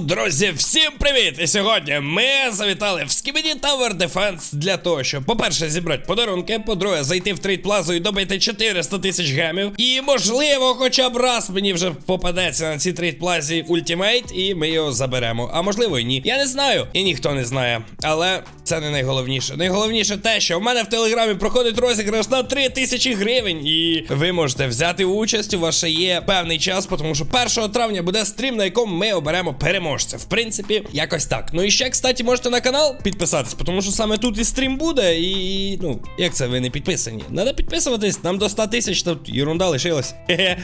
Друзі, всім привіт! І сьогодні ми завітали в Skibidi Tower Defense для того, щоб, по-перше, зібрати подарунки, по-друге, зайти в трейд плазу і добити 400 тисяч гемів. І, можливо, хоча б раз мені вже попадеться на цій трейд плазі ультимейт, і ми його заберемо. А можливо і ні. Я не знаю, і ніхто не знає. Але це не найголовніше. Найголовніше те, що в мене в телеграмі проходить розіграш на 3000 гривень, і ви можете взяти участь. У вас ще є певний час, тому що 1 травня буде стрім, на якому ми оберемо переможця. В принципі, якось так. Ну і ще, кстати, можете на канал підписатись, тому що саме тут і стрім буде. І ну, як це ви не підписані? Надо підписуватись, нам до 100 тисяч тут ерунда лишилась.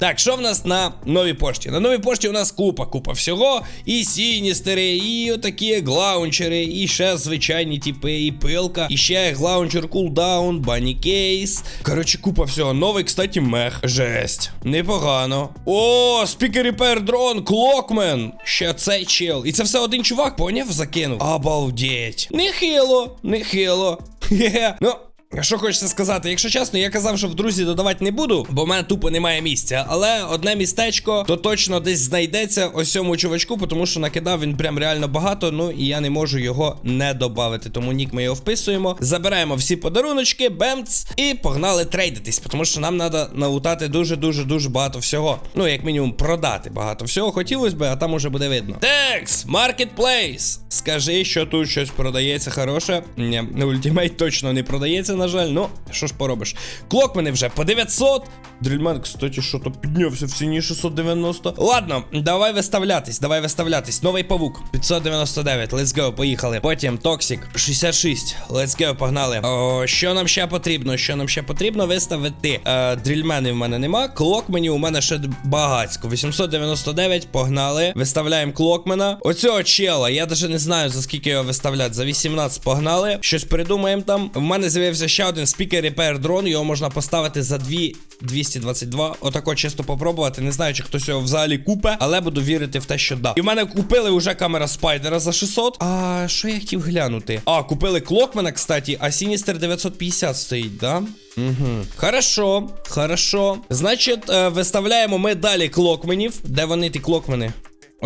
Так, що в нас на новій пошті? На новій пошті у нас купа, купа всього. І сіністери, і отакі глаунчери, і ще звичайні типи, і пилка, і ще глаунчер кулдаун, бані кейс. Коротше, купа всього. Новий, кстати, мех. Жесть. Непогано. О, спікер репер дрон, клокмен. Ще цей чел. І це все один чувак, поняв? Закинув. Обалдеть. Нехило, нехило. Хе-хе. Ну. Що хочеться сказати, якщо чесно, я казав, що в друзі додавати не буду, бо в мене тупо немає місця. Але одне містечко то точно десь знайдеться ось цьому чувачку, тому що накидав він прям реально багато. Ну і я не можу його не додати. Тому нік ми його вписуємо. Забираємо всі подаруночки, бемц, і погнали трейдитись, тому що нам треба наутати дуже-дуже дуже багато всього. Ну, як мінімум, продати багато всього. Хотілося би, а там уже буде видно. Текс, маркетплейс. Скажи, що тут щось продається хороше. Ні, ультимейт точно не продається, на жаль. Ну, що ж поробиш. Клок мене вже по 900. Дрільмен, кстати, що то піднявся в ціні 690. Ладно, давай виставлятись, давай виставлятись. Новий павук 599. Let's go, поїхали. Потім Токсик 66. Let's go, погнали. О, що нам ще потрібно? Що нам ще потрібно виставити? Е, дрільменів в мене нема. Клокменів у мене ще багацько. 899, погнали. Виставляємо клокмена. Оцього чела, я навіть не знаю за скільки його виставляти. За 18 погнали. Щось придумаємо там. В мене з'явився ще один спікер репер дрон. Його можна поставити за 2 222. Отако чисто попробувати. Не знаю, чи хтось його взагалі купе, але буду вірити в те, що да. І в мене купили вже камера спайдера за 600. А що я хотів глянути? А, купили клокмена, кстати, а Сіністер 950 стоїть, да? Угу. Хорошо, хорошо. Значить, е, виставляємо ми далі клокменів. Де вони ті клокмени?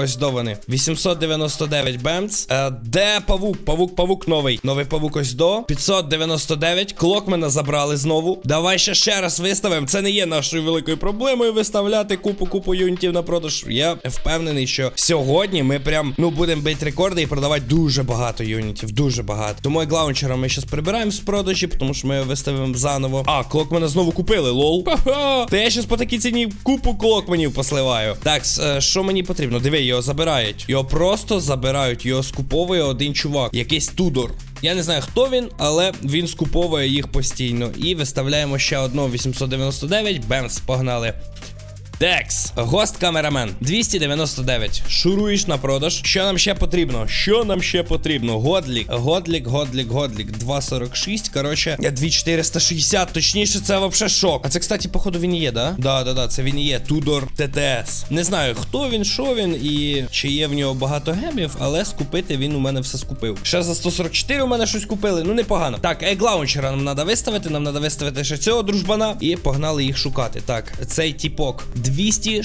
Ось до вони. 899 бемц. Е, де павук? Павук, павук новий. Новий павук ось до. 599. Клокмена забрали знову. Давай ще ще раз виставимо. Це не є нашою великою проблемою виставляти купу-купу юнітів на продаж. Я впевнений, що сьогодні ми прям ну будемо бити рекорди і продавати дуже багато юнітів. Дуже багато. Тому як лаунчера ми зараз прибираємо з продажі, тому що ми його виставимо заново. А, клокмена знову купили, лол. Та я зараз по такій ціні купу клокменів посливаю. Так, е, що мені потрібно? Диви, його забирають. Його просто забирають. Його скуповує один чувак. Якийсь Тудор. Я не знаю, хто він, але він скуповує їх постійно. І виставляємо ще одного 899. Бемс, погнали. Декс, гост камерамен 299. Шуруєш на продаж. Що нам ще потрібно? Що нам ще потрібно? Годлік, годлік, годлік, годлік. 246. Коротше, 2460. Точніше, це вообще шок. А це, кстати, походу, він є, да? Да, да, да, це він є. Тудор ТТС. Не знаю, хто він, що він і чи є в нього багато гемів, але скупити він у мене все скупив. Ще за 144 у мене щось купили. Ну непогано. Так, еглаунчера нам треба виставити. Нам треба виставити ще цього дружбана. І погнали їх шукати. Так, цей тіпок.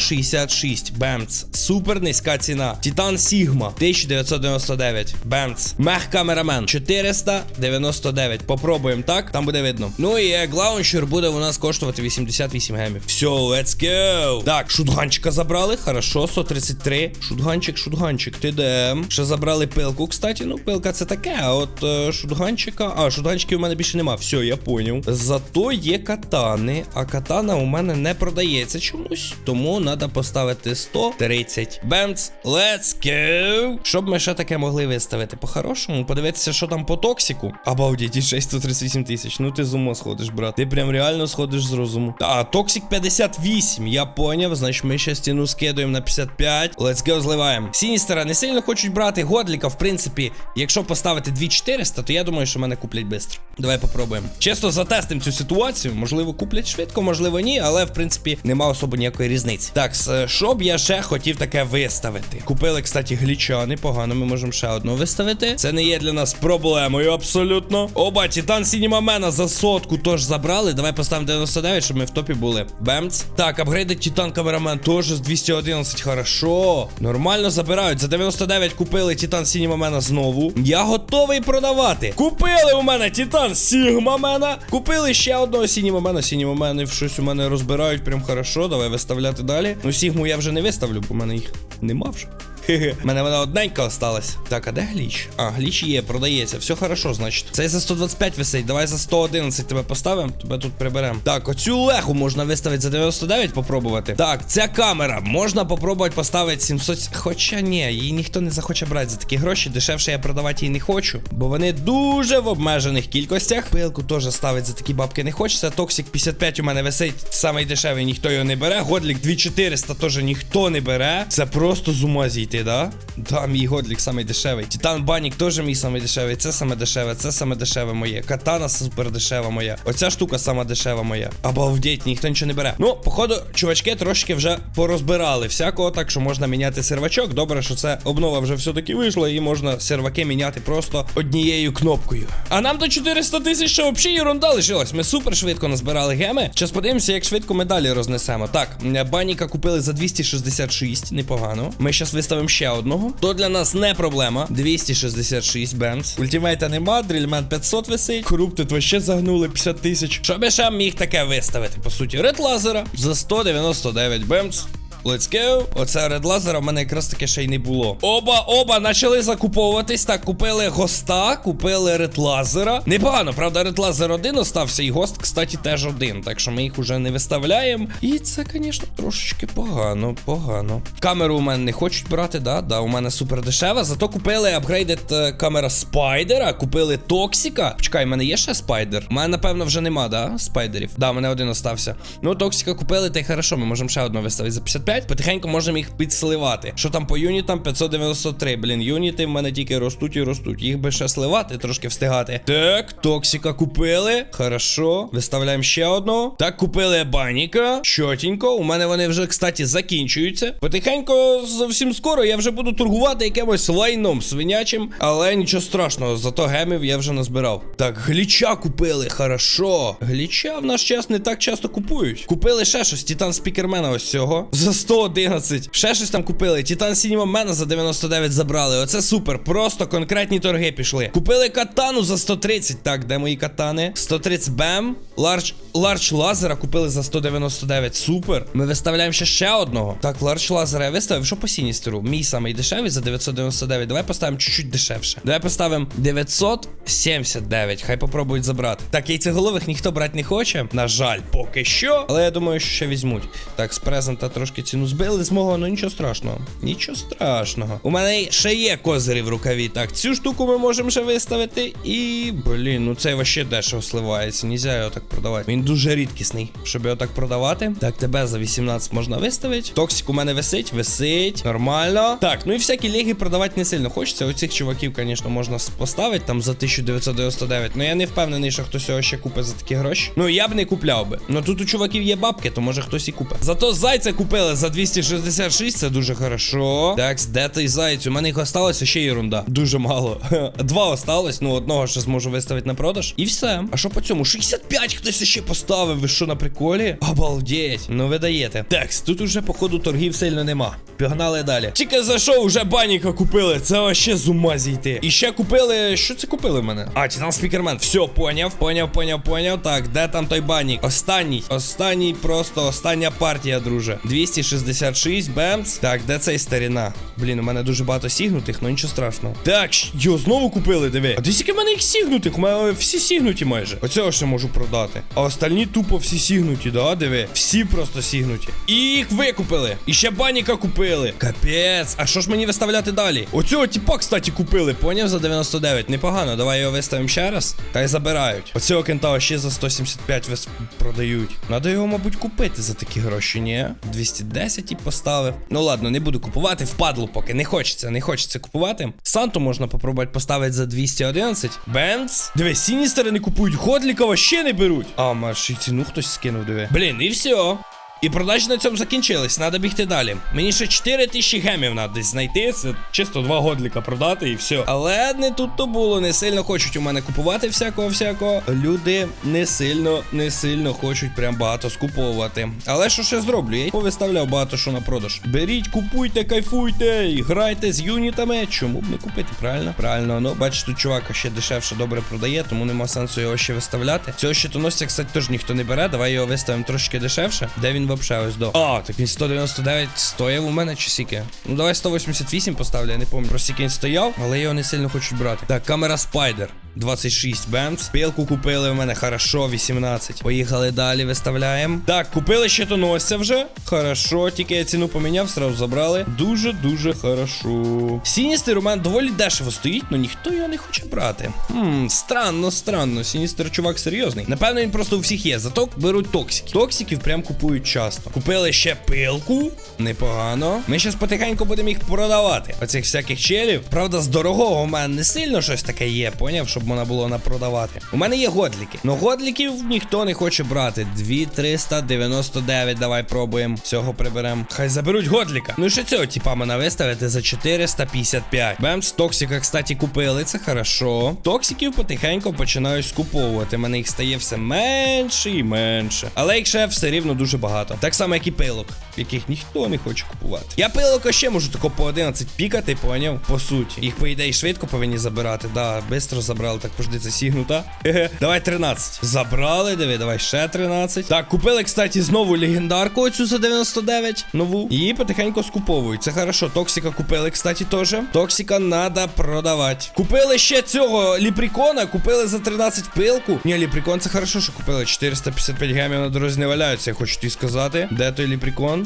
266 Бемц. Супер низька ціна. Титан Сігма 1999. Бемц. Мех камерамен 499. Попробуємо так. Там буде видно. Ну і лаунчер буде у нас коштувати 88 гемів. Все, let's go. Так, шутганчика забрали. Хорошо, 133. Шутганчик, шутганчик. Ти де? Ще забрали пилку, кстати. Ну, пилка це таке. А от е, шутганчика. А, шутганчиків у мене більше нема. Все, я поняв. Зато є катани. А катана у мене не продається чомусь. Тому треба поставити 130. Бемц, let's go. Щоб ми ще таке могли виставити по-хорошому, подивитися, що там по токсику. Обалдіть, і 638 тисяч. Ну ти з ума сходиш, брат. Ти прям реально сходиш з розуму. А, токсик 58. Я поняв. Значить, ми ще стіну скидуємо на 55. Let's go, зливаємо. Сіністера не сильно хочуть брати. Годліка, в принципі, якщо поставити 2400, то я думаю, що мене куплять швидко. Давай попробуємо. Чесно затестимо цю ситуацію. Можливо, куплять швидко, можливо, ні, але в принципі нема особо ніякої різниці. Так, що б я ще хотів таке виставити? Купили, кстати, гліча, непогано, ми можемо ще одну виставити. Це не є для нас проблемою абсолютно. Оба, Титан Сініма Мена за сотку теж забрали. Давай поставимо 99, щоб ми в топі були. Бемц. Так, апгрейдить Титан Камерамен теж з 211. Хорошо. Нормально забирають. За 99 купили Титан Сініма Мена знову. Я готовий продавати. Купили у мене Титан Сігма Мена. Купили ще одного Сініма Мена. Сініма Мени щось у мене розбирають прям хорошо. Давай виставляти далі. Ну, Сігму я вже не виставлю, бо в мене їх нема вже. Хе-хе. Мене вона одненька осталась. Так, а де гліч? А, гліч є, продається. Все хорошо, значить. Цей за 125 висить. Давай за 111 тебе поставимо. Тебе тут приберемо. Так, оцю леху можна виставити за 99, попробувати. Так, ця камера. Можна попробувати поставити 700. Хоча ні, її ніхто не захоче брати за такі гроші. Дешевше я продавати її не хочу. Бо вони дуже в обмежених кількостях. Пилку теж ставить за такі бабки не хочеться. Токсик 55 у мене висить. Самий дешевий, ніхто його не бере. Годлік 2400 теж ніхто не бере. Це просто з ума зійти, да? Да, мій годлік самий дешевий. Титан Банік теж мій самий дешевий. Це саме дешеве, це саме дешеве моє. Катана супер дешева моя. Оця штука сама дешева моя. Обалдеть, ніхто нічого не бере. Ну, походу, чувачки трошки вже порозбирали всякого, так що можна міняти сервачок. Добре, що це обнова вже все-таки вийшла, і можна серваки міняти просто однією кнопкою. А нам до 400 тисяч ще взагалі ерунда лишилась. Ми супер швидко назбирали геми. Зараз подивимося, як швидко ми далі рознесемо. Так, баніка купили за 266, непогано. Ми зараз виставимо ще одного. То для нас не проблема. 266 бенз. Ультимейта нема, дрільмен 500 висить. Коруптит ще загнули 50 тисяч. Що би ще міг таке виставити? По суті, ред лазера за 199 бемс. Let's go. Оце ред лазера в мене якраз таки ще й не було. Оба, оба почали закуповуватись. Так, купили госта, купили ред лазера. Непогано, правда, ред лазер один остався, і гост, кстати, теж один. Так що ми їх уже не виставляємо. І це, звісно, трошечки погано, погано. Камеру у мене не хочуть брати, да? Да, у мене супер дешева. Зато купили апгрейдед е, камера спайдера, купили Токсіка. Почекай, в мене є ще спайдер? У мене, напевно, вже нема, да? Спайдерів. Да, у мене один остався. Ну, Токсіка купили, та й хорошо, ми можемо ще одного виставити за 55. Потихеньку можемо їх підсливати. Що там по юнітам? 593. Блін, юніти в мене тільки ростуть і ростуть. Їх би ще сливати, трошки встигати. Так, Токсіка купили. Хорошо. Виставляємо ще одного. Так, купили баніка. Чотенько. У мене вони вже, кстати, закінчуються. Потихеньку, зовсім скоро я вже буду торгувати якимось лайном свинячим. Але нічого страшного, зато гемів я вже назбирав. Так, гліча купили. Хорошо. Гліча в наш час не так часто купують. Купили ще щось. Титан спікермена ось цього. За 111. Ще щось там купили. Титан Сініма Мена за 99 забрали. Оце супер. Просто конкретні торги пішли. Купили катану за 130. Так, де мої катани? 130 бем. Ларч Ларч лазера купили за 199. Супер. Ми виставляємо ще ще одного. Так, ларч лазера я виставив. Що по сіністеру? Мій самий дешевий за 999. Давай поставимо чуть-чуть дешевше. Давай поставимо 979. Хай попробують забрати. Так, яйцеголових ніхто брати не хоче. На жаль, поки що. Але я думаю, що ще візьмуть. Так, з презента трошки ціну збили з мого, ну нічого страшного. Нічого страшного. У мене ще є козирі в рукаві. Так, цю штуку ми можемо ще виставити. І, блін, ну цей вообще дешево сливається. Нельзя його так продавати. Він дуже рідкісний, щоб його так продавати. Так, тебе за 18 можна виставити. Токсик у мене висить, висить. Нормально. Так, ну і всякі ліги продавати не сильно хочеться. Оцих чуваків, звісно, можна поставити там за 1999. Ну я не впевнений, що хтось його ще купить за такі гроші. Ну я б не купляв би. Ну тут у чуваків є бабки, то може хтось і купить. Зато зайця купили за 266, це дуже хорошо. Так, де той зайць? У мене їх осталося ще ерунда. Дуже мало. Два осталось, ну одного ще зможу виставити на продаж. І все. А що по цьому? 65 хтось ще поставив. Ви що на приколі? Обалдеть. Ну ви даєте. Так, тут уже, походу, торгів сильно нема. Пігнали далі. Тільки зайшов, уже баніка купили. Це вообще з ума зійти. І ще купили. Що це купили в мене? А, Титан Спікермен. Все, поняв, поняв, поняв, поняв. Так, де там той банік? Останній. Останній, просто остання партія, друже. 266 бемц. Так, де цей старіна? Блін, у мене дуже багато сігнутих, ну нічого страшного. Так, щ- йо, знову купили, диви. А десь скільки в мене їх сігнутих? У мене всі сігнуті майже. Оцього ще можу продати. А остальні тупо всі сігнуті, да, диви? Всі просто сігнуті. І їх викупили. І ще баніка купили. Капець. А що ж мені виставляти далі? Оцього тіпа, кстати, купили. Поняв за 99. Непогано. Давай його виставимо ще раз. Хай забирають. Оцього кентава ще за 175 вис... продають. Надо його, мабуть, купити за такі гроші, ні? 210 і поставив. Ну ладно, не буду купувати. Впадло поки. Не хочеться, не хочеться купувати. Санту можна попробувати поставити за 211. Бенц. Диви, сіністери не купують. Ходлікова ще не беруть. А, маш і ціну хтось скинув, диви. Блін, і все. І продажі на цьому закінчились, треба бігти далі. Мені ще 4 тисячі гемів треба десь знайти. Це чисто два годліка продати і все. Але не тут то було. Не сильно хочуть у мене купувати всякого всякого. Люди не сильно, не сильно хочуть прям багато скуповувати. Але що ще зроблю? Я й повиставляв багато що на продаж. Беріть, купуйте, кайфуйте і грайте з юнітами. Чому б не купити? Правильно? Правильно, ну бачиш, тут чувак ще дешевше добре продає, тому нема сенсу його ще виставляти. Цього щитоносця, кстати, теж ніхто не бере. Давай його виставимо трошки дешевше. Де він вообще ось до? А, так він 199 стояв у мене чи сіки? Ну давай 188 поставлю, я не пам'ятаю. Про він стояв, але його не сильно хочуть брати. Так, камера Спайдер. 26 бемц. Пилку купили в мене, хорошо, 18. Поїхали далі, виставляємо. Так, купили щитоносця вже. Хорошо, тільки я ціну поміняв, сразу забрали. Дуже-дуже хорошо. Сіністер у мене доволі дешево стоїть, але ніхто його не хоче брати. Хм, странно, странно. Сіністер чувак серйозний. Напевно, він просто у всіх є. Зато беруть токсики. Токсиків прям купують часто. Купили ще пилку. Непогано. Ми зараз потихеньку будемо їх продавати. Оцих всяких челів. Правда, з дорогого у мене не сильно щось таке є, поняв, щоб можна було напродавати. У мене є годліки. Но годліків ніхто не хоче брати. 2399. Давай пробуємо. Цього приберемо. Хай заберуть годліка. Ну і ще цього типа мене виставити за 455. Бемс, токсика, кстати, купили. Це хорошо. Токсиків потихеньку починаю скуповувати. Мене їх стає все менше і менше. Але їх ще все рівно дуже багато. Так само, як і пилок, яких ніхто не хоче купувати. Я пилок ще можу тако по 11 пікати, поняв? По суті. Їх, по ідеї, швидко повинні забирати. Да, бистро забрали. Так, пожди, це сігнута. Давай 13. Забрали, диви, давай ще 13. Так, купили, кстати, знову легендарку оцю за 99. Нову. І потихеньку скуповують. Це хорошо. Токсика купили, кстати, теж. Токсика надо продавати. Купили ще цього ліпрікона, купили за 13 пилку. Ні, ліпрікон це хорошо, що купили. 455 гемів на дорозі не валяються, я хочу тобі сказати. Де той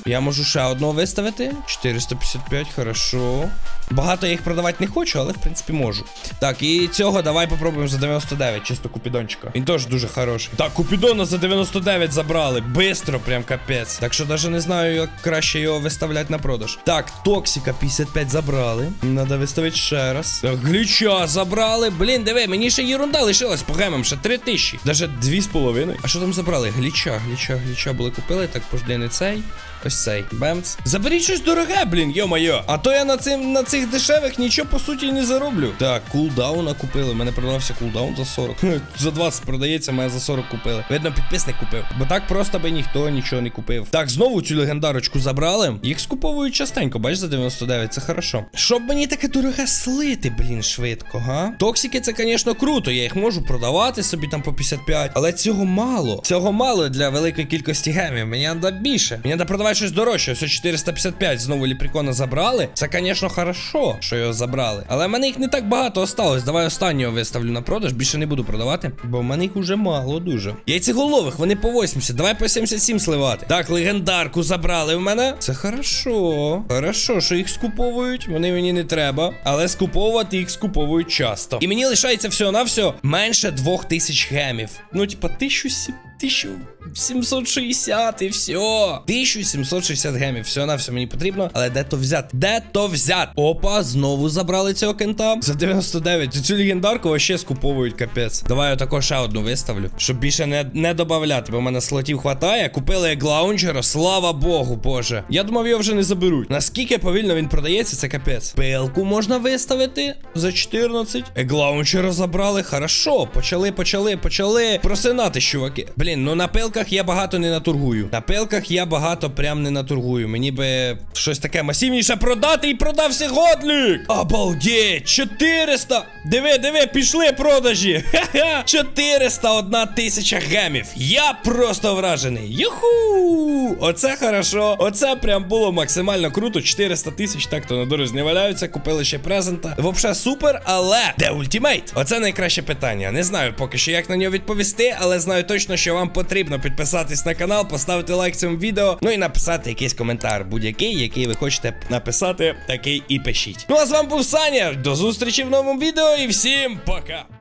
Я можу ще одного виставити. 455, хорошо. Багато я їх продавати не хочу, але в принципі можу. Так, і цього давай попробуємо за 99, чисто купідончика. Він теж дуже хороший. Так, купідона за 99 забрали. Бистро, прям капець. Так що навіть не знаю, як краще його виставляти на продаж. Так, токсика 55 забрали. Надо виставити ще раз. Так, гліча забрали. Блін, диви, мені ще єрунда лишилась по гемам, ще 3000. Даже 2,5. А що там забрали? Гліча, гліча, гліча були купили. Так, пожди, не цей. Ось цей. Бемц. Заберіть щось дороге, блін, йо-моє. А то я на цим на цих дешевих нічого по суті не зароблю. Так, кулдауна купили. У мене продавався кулдаун за 40. За 20 продається, мене за 40 купили. Видно, підписник купив. Бо так просто би ніхто нічого не купив. Так, знову цю легендарочку забрали. Їх скуповують частенько, бачиш, за 99, це хорошо. Щоб мені таке дороге слити, блін, швидко, га? Токсики, це, звісно, круто. Я їх можу продавати собі там по 55. Але цього мало. Цього мало для великої кількості гемів. Мені треба більше. Мені треба продавати щось дорожче. Ось 455 знову ліпрікона забрали. Це, звісно, хорошо, що його забрали. Але в мене їх не так багато осталось. Давай останнього виставлю на продаж. Більше не буду продавати, бо в мене їх уже мало дуже. Яйцеголових, вони по 80. Давай по 77 сливати. Так, легендарку забрали в мене. Це хорошо. Хорошо, що їх скуповують. Вони мені не треба. Але скуповувати їх скуповують часто. І мені лишається всього на все менше 2000 гемів. Ну, типа, 1000 1760 і все. 1760 гемів. Все на все мені потрібно. Але де то взяти? Де то взяти? Опа, знову забрали цього кента. За 99. Цю легендарку вообще скуповують капець. Давай я також ще одну виставлю, щоб більше не, не додавати, бо в мене слотів хватає. Купили еглаунчера, слава Богу, боже. Я думав, його вже не заберуть. Наскільки повільно він продається, це капець. Пилку можна виставити за 14. Еглаунчера забрали. Хорошо. Почали, почали, почали просинати, чуваки. Блін, ну на пилках я багато не натургую. На пилках я багато прям не натургую. Мені би щось таке масивніше продати і продався годлік. Обалдеть, 400. Диви, диви, пішли продажі. Ха-ха. 401 тисяча гемів. Я просто вражений. Юху! Оце хорошо. Оце прям було максимально круто. 400 тисяч, так то на дорозі не валяються. Купили ще презента. Вообще супер, але де ультимейт? Оце найкраще питання. Не знаю поки що, як на нього відповісти, але знаю точно, що вам потрібно підписатись на канал, поставити лайк цьому відео, ну і написати якийсь коментар, будь-який, який ви хочете написати, такий і пишіть. Ну а з вами був Саня. До зустрічі в новому відео і всім пока!